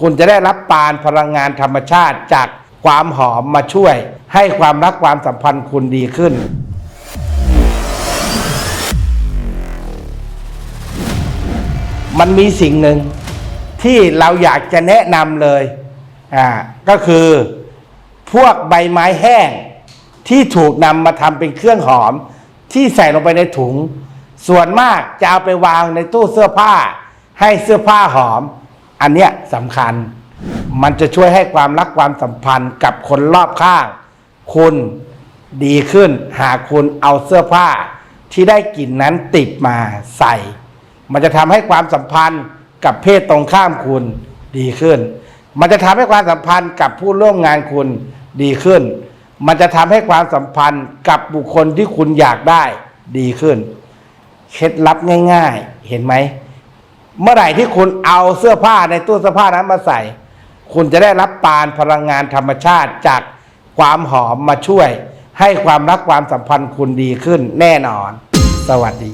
คุณจะได้รับปานพลังงานธรรมชาติจากความหอมมาช่วย ให้ความรักความสัมพันธ์คุณดีขึ้น มันมีสิ่งหนึ่งที่เราอยากจะแนะนำเลยอ่าก็คือพวกใบไม้แห้งที่ถูกนำมาทำเป็นเครื่องหอม ที่ใส่ลงไปในถุง ส่วนมากจะเอาไปวางในตู้เสื้อผ้า ให้เสื้อผ้าหอม อันเนี้ยสำคัญ มันจะช่วยให้ความรักความสัมพันธ์กับคนรอบข้าง คุณดีขึ้น หากคุณเอาเสื้อผ้าที่ได้กลิ่นนั้นติดมาใส่ มันจะทำให้ความสัมพันธ์กับเพศตรงข้ามคุณดีขึ้น มันจะทำให้ความสัมพันธ์กับผู้ร่วมงานคุณดีขึ้น มันจะทำให้ความสัมพันธ์กับบุคคลที่คุณอยากได้ดีขึ้น เคล็ดลับง่าย ๆ เห็นไหม เมื่อไหร่ที่คุณเอาเสื้อผ้าในตู้เสื้อผ้านั้นมาใส่ คุณจะได้รับปานพลังงานธรรมชาติจากความหอมมาช่วย ให้ความรักความสัมพันธ์คุณดีขึ้นแน่นอน สวัสดี